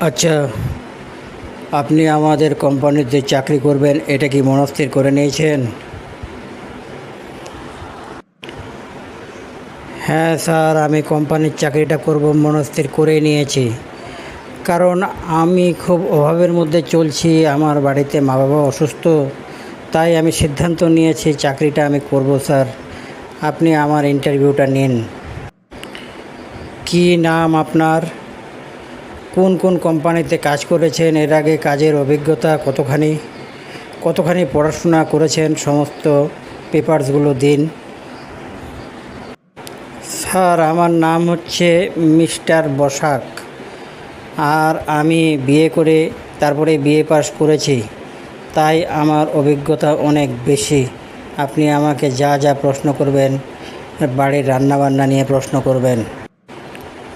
আচ্ছা আপনি আমাদের কোম্পানিতে চাকরি করবেন, এটা কি মনস্থির করে নিয়েছেন? হ্যাঁ স্যার, আমি কোম্পানির চাকরিটা করব মনস্থির করে নিয়েছি। কারণ আমি খুব অভাবের মধ্যে চলছি, আমার বাড়িতে মা বাবা অসুস্থ, তাই আমি সিদ্ধান্ত নিয়েছি চাকরিটা আমি করব স্যার। আপনি আমার ইন্টারভিউটা নিন। কি নাম আপনার? কোন কোন কোম্পানিতে কাজ করেছেন, এর আগে কাজের অভিজ্ঞতা কতখানি কতখানি পড়াশোনা করেছেন, সমস্ত পেপারসগুলো দিন। স্যার, আমার নাম হচ্ছে মিস্টার বসাক, আর আমি বিয়ে করে, তারপরে বিয়ে পাস করেছি। তাই আমার অভিজ্ঞতা অনেক বেশি। আপনি আমাকে যা যা প্রশ্ন করবেন, বাড়ির রান্নাবান্না নিয়ে প্রশ্ন করবেন।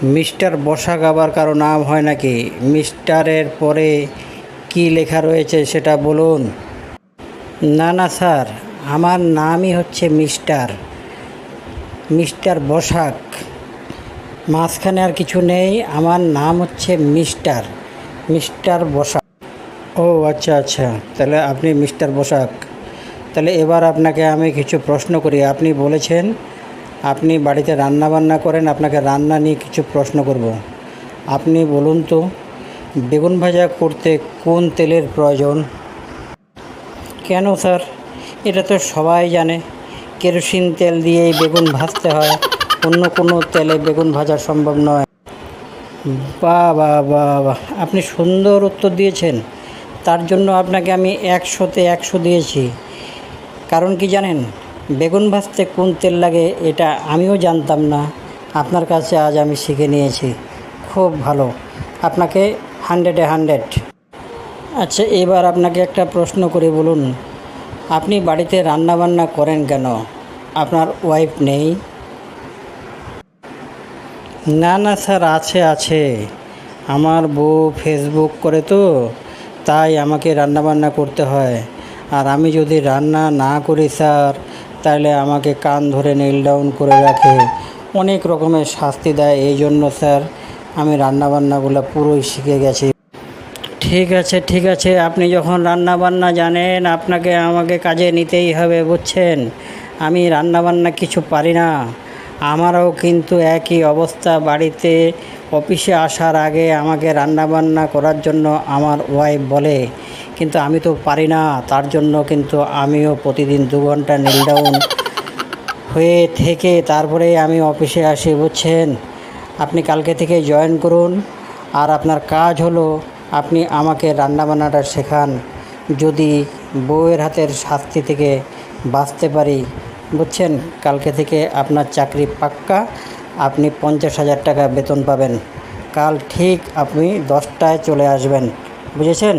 মিস্টার বসাক আবার কারও নাম হয় নাকি? মিস্টারের পরে কি লেখা রয়েছে সেটা বলুন। না না, স্যার, আমার নামই হচ্ছে মিস্টার। মিস্টার বসাক। মাঝখানে আর কিছু নেই, আমার নাম হচ্ছে মিস্টার। মিস্টার বসাক। ও আচ্ছা আচ্ছা তাহলে আপনি মিস্টার বসাক। তাহলে এবার আপনাকে আমি কিছু প্রশ্ন করি। আপনি বলেছেন আপনি বাড়িতে রান্না বান্না করেন, আপনাকে রান্না নিয়ে কিছু প্রশ্ন করব। আপনি বলুন তো, বেগুন ভাজা করতে কোন তেলের প্রয়োজন? কেন স্যার? এটা তো সবাই জানে। কেরোসিন তেল দিয়েই বেগুন ভাজতে হয়, অন্য কোনো তেলে বেগুন ভাজা সম্ভব নয়। বাহ বা বাহ বাহ আপনি সুন্দর উত্তর দিয়েছেন। তার জন্য আপনাকে আমি একশোতে একশো দিয়েছি। কারণ কি জানেন? বেগুন ভাজতে কোন তেল লাগে এটা আমিও জানতাম না। আপনার কাছে আজ আমি শিখে নিয়েছি। খুব ভালো। আপনাকে হান্ড্রেডে হান্ড্রেড। আচ্ছা এবার আপনাকে একটা প্রশ্ন করে বলুন। আপনি বাড়িতে রান্না বান্না করেন কেন? আপনার ওয়াইফ নেই। না না, স্যার, আছে আছে। আমার বউ ফেসবুক করে তো, তাই আমাকে রান্নাবান্না করতে হয়। আর আমি যদি রান্না না করি, স্যার তাহলে আমাকে কান ধরে নীল ডাউন করে রাখে। অনেক রকমের শাস্তি দেয়, এই জন্য স্যার, আমি রান্নাবান্নাগুলো পুরোই শিখে গেছি। ঠিক আছে ঠিক আছে, আপনি যখন রান্নাবান্না জানেন, আপনাকে আমাকে কাজে নিতেই হবে, বুঝছেন? আমি রান্নাবান্না কিছু পারি না। আমারও কিন্তু একই অবস্থা, বাড়িতে অফিসে আসার আগে আমাকে রান্নাবান্না করার জন্য আমার ওয়াইফ বলে কিন্তু আমি তো পারি না। তার জন্য কিন্তু আমিও প্রতিদিন দু ঘণ্টা নীল ডাউন হয়ে থেকে তারপরে আমি অফিসে আসি, বুঝছেন? আপনি কালকে থেকে জয়েন করুন। আর আপনার কাজ হলো আপনি আমাকে রান্নাবান্নাটা শেখান। যদি বউয়ের হাতের শাস্তি থেকে বাঁচতে পারি, বুঝছেন? কালকে থেকে আপনার চাকরি পাক্কা, আপনি পঞ্চাশ হাজার টাকা বেতন পাবেন। কাল ঠিক আপনি দশটায় চলে আসবেন, বুঝেছেন?